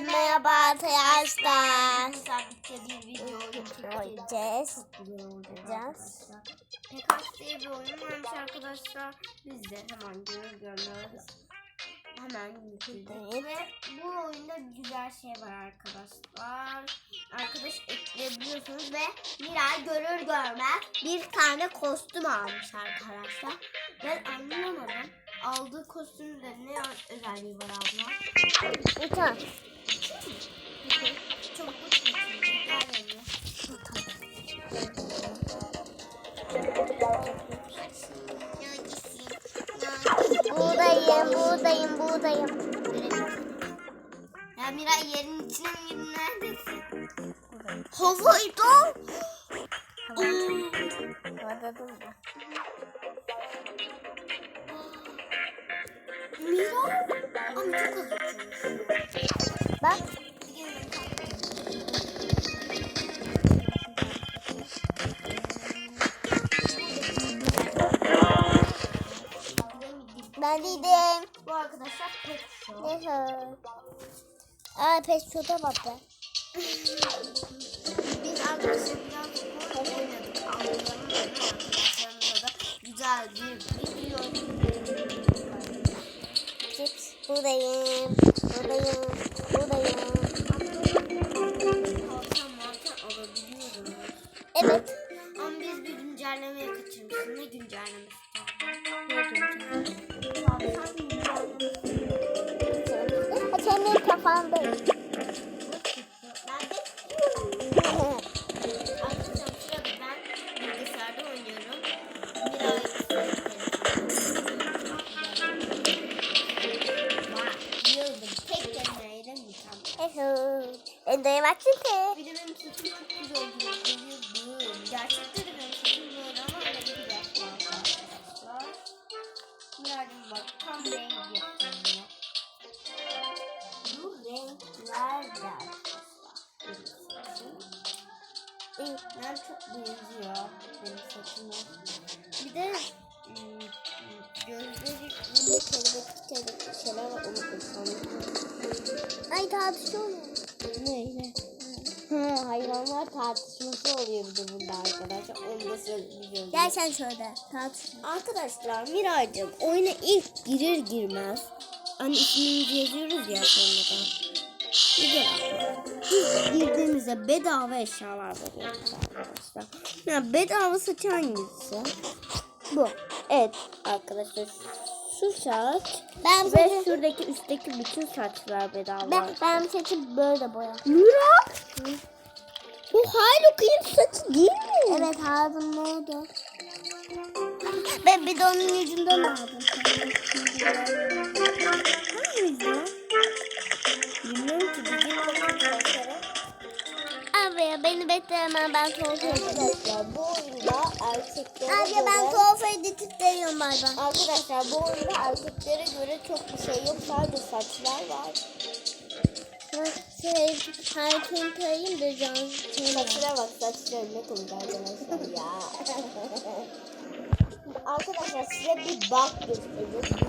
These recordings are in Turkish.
merhaba arkadaşlar. Oynayacağız. Oynayacağız. Pekas diye bir oyun varmış arkadaşlar. Biz de hemen görür görmez hemen yükledik. Evet. Ve bu oyunda güzel şey var arkadaşlar. Arkadaş ekleyebiliyorsunuz ve Miray görür görmez bir tane kostüm almış arkadaşlar. Ben anlamadım. Aldığı kostümde ne özelliği var abla? Bir Buradayım, buradayım, buradayım. Ya Miray yerin içine mi girdin neredesin? Havaydı. Orada durma. Miray. Az uçuyormuş. Bak. Ben dedim. Bu arkadaşlar pet show. Ne Aa pes şurada baktı. Biz arkadaşlar biraz oynadık. Da güzel bir video. Cips. Buradayım. Buradayım. Buradayım. Burada kelebek kelebek şeyler var onu kullanıyorum. Ay tartışıyor mu? Neyle? Ha, hayvanlar tartışması oluyor bir de burada arkadaşlar. Onu da söyleyeceğim. Gel sen şöyle. Tartış. Arkadaşlar Miray'cığım oyuna ilk girir girmez hani ismimizi yazıyoruz ya sonradan. Bir de biz girdiğimizde bedava eşyalar veriyoruz arkadaşlar. Ya bedava saç hangisi? Bu. Evet arkadaşlar şu saç Ben ve saçı, şuradaki üstteki bütün saçlar bedava. ben, ben saçı böyle boya. Mira! Bu Haluk'un saçı değil mi? Evet aldım ne oldu? Ben bir de onun yüzünden aldım. Hangisi? Bilmiyorum Ya beni bekle hemen ben tuhaf. Arkadaşlar bu oyunda erkeklere Abi göre... ben tuhaf bay bay. Arkadaşlar bu oyunda erkeklere göre çok bir şey yok. Sadece saçlar var. Şey, herkes koyayım da can. Saçlara bak saçlar ne komik arkadaşlar ya. arkadaşlar size bir bak göstereceğiz.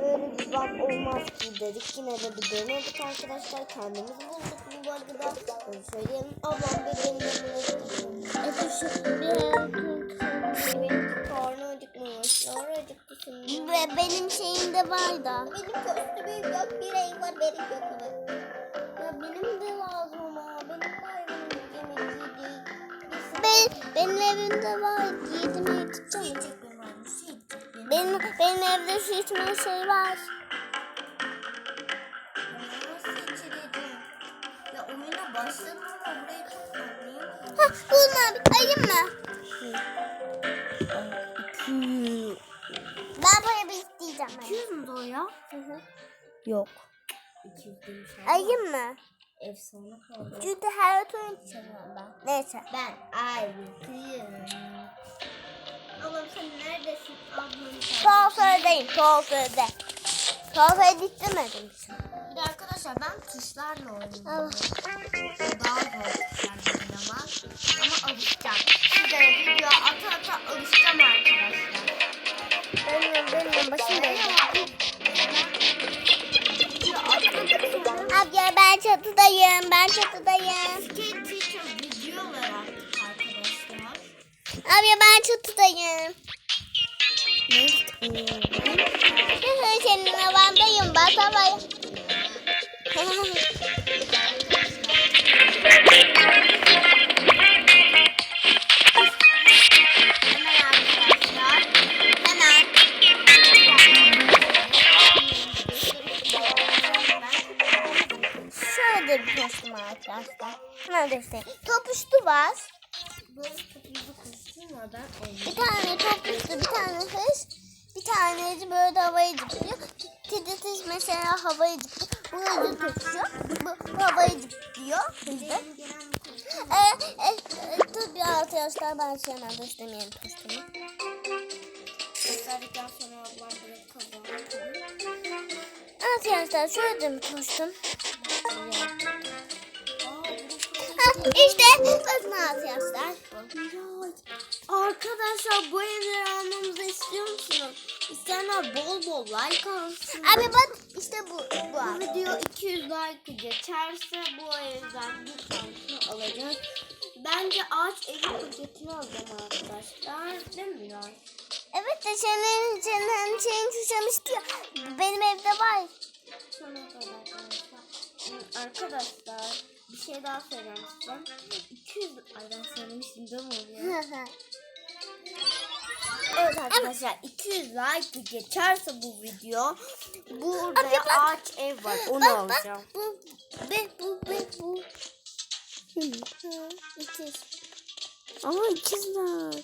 Böyle bir bak olmaz ki dedik. Yine de bir denedik arkadaşlar. Kendimiz bulduk bu arada. Söyleyelim. Ablam benim. Ve şeyimde var da. Benim kostümüm yok. Bir renk var benim yok ama. Ya benim de lazım ama. Benim var yemek değil. Ben, benim evimde var. Yedim yeteceğim. Benim, benim evde seçme şey var. Başladım ama burayı çok anlayamadım. Ha bunlar ayım mı? Ben böyle bir isteyeceğim. 200 mü o ya? Hı hı. Yok. 200 demiş Ayım mı? Efsane kaldı. Çünkü her oyun çalıyorum ben. Neyse. Ben ay kıyım. Ablam sen neredesin? Ablam Kuafördeyim. Kuaförde. Kuaförde istemedim. Bir de arkadaşlar ben tuşlarla oynuyorum. Daha zor tuşlarla oynamak. Ama alışacağım. Size video ata ata alışacağım arkadaşlar. Benim benim başım dönüyor. Video atladık sonra Abi çatıdayım. Ben çatıdayım. Skate Teacher videolar attık arkadaşlar. Abi ben çatıdayım. Ne? Hı, Senin havandayım. Bak havaya. Şöyle bir tostum arkadaşlar. Neredeyse. Topuştu var. Böyle topunuzu koşturmadan Bir tane topuştu, bir tane hız. Bir tanesi böyle havaya zıplıyor. Tiditiz mesela havaya zıplıyor. Bu hızlı koşuyor. Bu, havaya zıplıyor. Hızlı. Ee, e, e, altı yaşlar ben şey hemen göstermeyeyim tostumu. Gösterdikten sonra ablam böyle şöyle de mi tostum? İşte bakın. Miray, Arkadaşlar bu evleri almamızı istiyor musunuz? İsteyenler bol bol like alsın. Abi bak işte bu. Bu abi. video 200 like geçerse bu evden bir tanesini alacağız. Bence ağaç evi paketini alacağım arkadaşlar. Değil mi Miray? Evet de senin, senin şeyin susamıştı ya. Benim evde var. Arkadaşlar bir şey daha söyleyeceğim size. 200 ay ben söylemiştim değil mi oluyor? Evet arkadaşlar 200 like geçerse bu video burada Abi bak. ağaç ev var onu bak bak alacağım. bu be bu be bu. İkiz. Ama ikizler.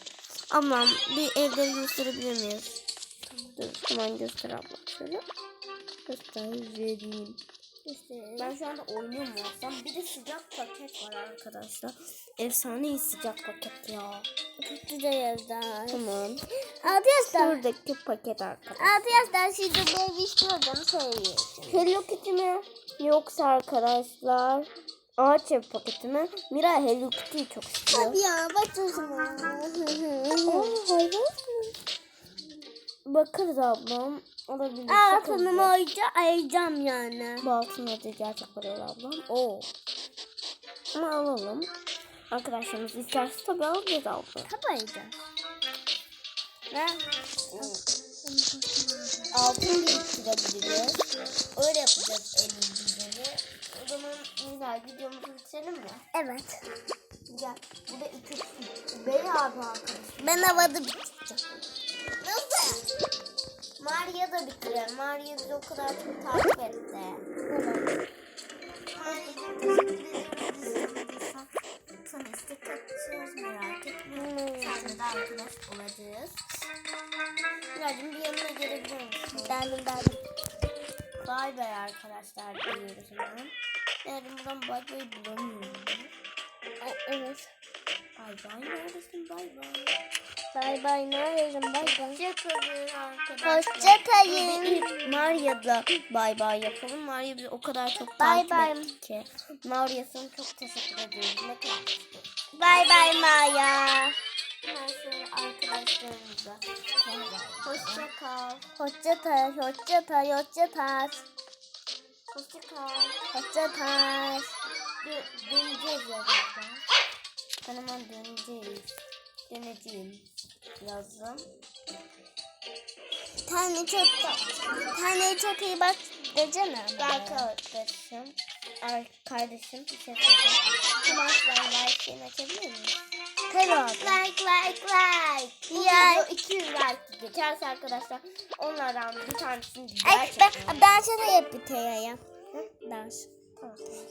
Ablam bir evleri gösterebilir miyiz? Dur hemen göster ablam şöyle. Göstereyim. İşte. Ben şu anda oynuyorum olsam bir de sıcak paket var arkadaşlar. Efsane sıcak paket ya. Çok güzel yazdı. Tamam. Arkadaşlar. Buradaki paket arkadaşlar. Arkadaşlar de bu istiyordum söylüyorsun. Hello Kitty mi? Yoksa arkadaşlar ağaç ev paketi mi? Mira Hello Kitty'yi çok istiyor. Hadi ya bakıyorsun. Aa, hayvan mı? Bakarız ablam. Olabilir. Altınımı oyca ayıracağım yani. Bu altın adı gerçek parayla ablam. Oo. Ama alalım. Arkadaşlarımız isterse tabii alacağız ablam. Tabii ayıracağım. Ne? Altın biriktirebiliriz. Öyle yapacağız elimizde. O zaman Nizar videomuzu bitirelim mi? Evet. Gel. Bu da iki Beni abi arkadaşlar. Ben havada biteceğim. Nasıl? Maria da bitirelim. Maria bizi o kadar çok takip etti. Evet. Sana istek merak etme. Hmm. Arkadaş olacağız. Birazcık bir yanına gelebilir misin? Derdim derdim. Bay bay arkadaşlar diyoruz hemen. Yani buradan bay bay bulamıyorum. Evet. Bay bay neredesin bay bay. Bay bay neredeyim bay bay. Hoşça kalın. İlk Maria'da bay bay yapalım. Maria bizi o kadar çok Bay bay. ki. Maria sana çok teşekkür ediyoruz. Ne kadar Bay bay Maya. Arkadaşlarımıza. Hoşça kal. Hoşça kal, hoşça kal, hoşça kal. Hoşça kal. Hoşça kal. Dö- döneceğiz ya hemen döneceğiz. Döneceğim. Yazdım. Tane çok tane çok iyi bak desene. Ar kardeşim bir şey. Hemen ben like şeyini açabilir miyim? Tabii abi. Like like like. Ya. video 200 like geçerse arkadaşlar onlardan bir tanesini Ay gerçekten. ben dans da yap bir teyaya. Dans.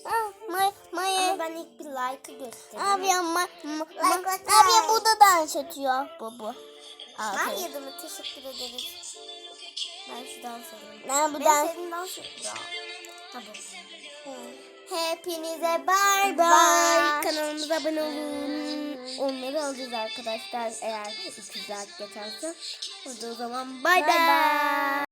Aa, May Ama ben ilk bir like'ı göstereyim. Abi ya ma, ma, ma, abi bu da dans ediyor bu bu. Ben yedim teşekkür ederiz. Ben şu dans edeyim. Ben bu Ben dans. senin dans et. Ya. Hadi. Hepinize Bye. bay. Kanalımıza abone olun. Onları alacağız arkadaşlar eğer 200 like geçerse. O zaman bay Bay bay. bay.